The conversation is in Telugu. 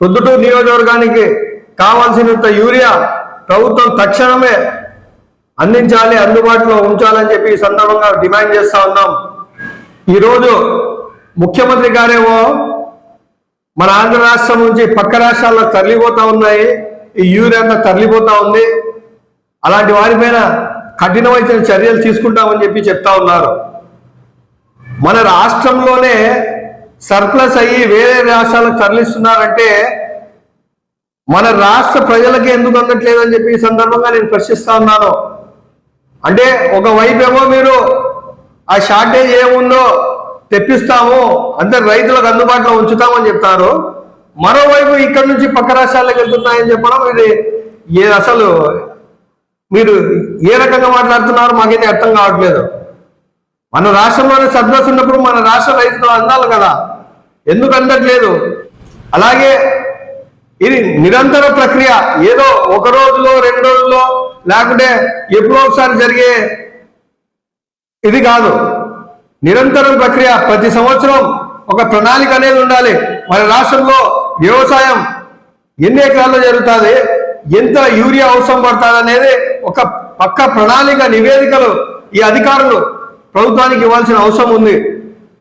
ప్రొద్దుటూరు నియోజకవర్గానికి కావాల్సినంత యూరియా ప్రభుత్వం తక్షణమే అందించాలి అందుబాటులో ఉంచాలని చెప్పి ఈ సందర్భంగా డిమాండ్ చేస్తా ఉన్నాం. ఈరోజు ముఖ్యమంత్రి గారేమో మన ఆంధ్ర రాష్ట్రం నుంచి పక్క రాష్ట్రాల్లో తరలిపోతా ఉన్నాయి. ఈ యూరియా అంతా తరలిపోతా ఉంది. అలాంటి వారిపైన కఠినమైన చర్యలు తీసుకుంటామని చెప్పి చెప్తా ఉన్నారు. మన రాష్ట్రంలోనే సర్ప్లస్ అయ్యి వేరే రాష్ట్రాలకు తరలిస్తున్నారంటే మన రాష్ట్ర ప్రజలకి ఎందుకు అందట్లేదని చెప్పి ఈ సందర్భంగా నేను ప్రశ్నిస్తా ఉన్నాను. అంటే ఒకవైపు ఏమో మీరు ఆ షార్టేజ్ ఏముందో తెప్పిస్తాము అంటే రైతులకు అందుబాటులో ఉంచుతామని చెప్తారు. మరోవైపు ఇక్కడ నుంచి పక్క రాష్ట్రాలకు వెళ్తున్నాయని చెప్పడం ఇది ఏ అసలు మీరు ఏ రకంగా మాట్లాడుతున్నారో మాకైతే అర్థం కావట్లేదు. మన రాష్ట్రంలోనే సర్ప్లస్ ఉన్నప్పుడు మన రాష్ట్ర రైతులు అందాలి కదా. ఎందుకు అందట్లేదు? అలాగే ఇది నిరంతర ప్రక్రియ. ఏదో ఒక రోజులో రెండు రోజుల్లో లేకుంటే ఎప్పుడో ఒకసారి జరిగే ఇది కాదు. నిరంతరం ప్రక్రియ. ప్రతి సంవత్సరం ఒక ప్రణాళిక అనేది ఉండాలి. మన రాష్ట్రంలో వ్యవసాయం ఎన్ని ఎకరాల్లో జరుగుతుంది? ఎంత యూరియా అవసరం పడుతుంది అనేది ఒక పక్క ప్రణాళిక నివేదికలు ఈ అధికారులు ప్రభుత్వానికి ఇవ్వాల్సిన అవసరం ఉంది.